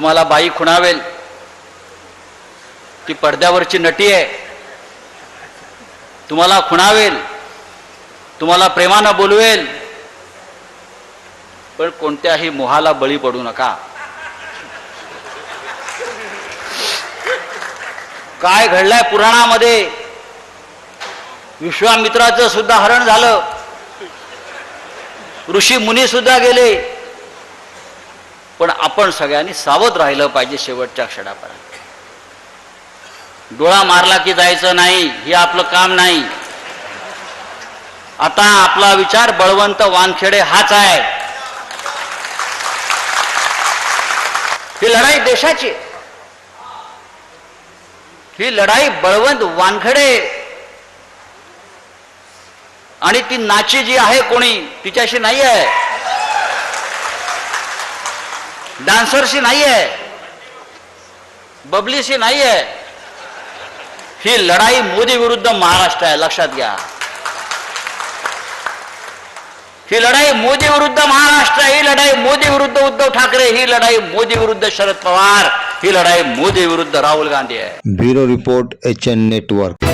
तुम्हाला बाई खुणावेल. ती पडद्यावरची नटी आहे. तुम्हाला खुणावेल. तुम्हाला प्रेमानं बोलवेल. पण कोणत्याही मोहाला बळी पडू नका. काय घडलंय पुराणामध्ये? विश्वामित्राचं सुद्धा हरण झालं. ऋषी मुनी सुद्धा गेले. पण आपण सगळ्यांनी सावध राहिलं पाहिजे शेवटच्या क्षणापर्यंत. डोळा मारला की जायचं नाही हे आपलं काम नाही. आता आपला विचार बळवंत वानखेडे हाच आहे. ही लढाई देशाची ही लढाई बळवंत वानखेडे आणि ती नाची जी आहे कोणी तिच्याशी नाही आहे डान्सरशी नाही आहे बबलीशी नाही आहे ही लढाई मोदी विरुद्ध महाराष्ट्र आहे लक्षात घ्या. ही लढाई मोदी विरुद्ध महाराष्ट्र ही लढाई मोदी विरुद्ध उद्धव ठाकरे ही लढाई मोदी विरुद्ध शरद पवार ही लढाई मोदी विरुद्ध राहुल गांधी आहे. Bureau report H N network.